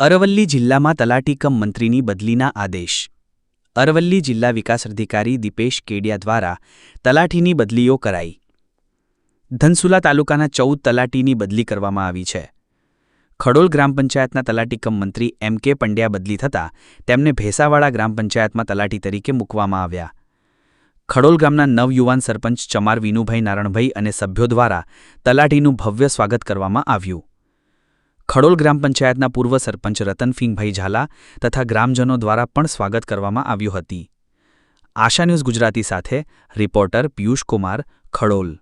અરવલ્લી જિલ્લામાં તલાટી કમ મંત્રીની બદલીના આદેશ. અરવલ્લી જિલ્લા વિકાસ અધિકારી દીપેશ કેડિયા દ્વારા તલાટીની બદલીઓ કરાઈ. ધનસુલા તાલુકાના ચૌદ તલાટીની બદલી કરવામાં આવી છે. ખડોલ ગ્રામ પંચાયતના તલાટી કમ મંત્રી એમ કે પંડ્યા બદલી થતાં તેમને ભેસાવાડા ગ્રામ પંચાયતમાં તલાટી તરીકે મૂકવામાં આવ્યા. ખડોલ ગામના નવયુવાન સરપંચ ચમાર વિનુભાઈ નારણભાઈ અને સભ્યો દ્વારા તલાટીનું ભવ્ય સ્વાગત કરવામાં આવ્યું. ખડોલ ગ્રામ પંચાયતના પૂર્વ સરપંચ રતનફિંગભાઈ ઝાલા તથા ગ્રામજનો દ્વારા પણ સ્વાગત કરવામાં આવ્યું હતી. આશા ન્યૂઝ ગુજરાતી સાથે, રિપોર્ટર પિયુષ કુમાર ખડોલ.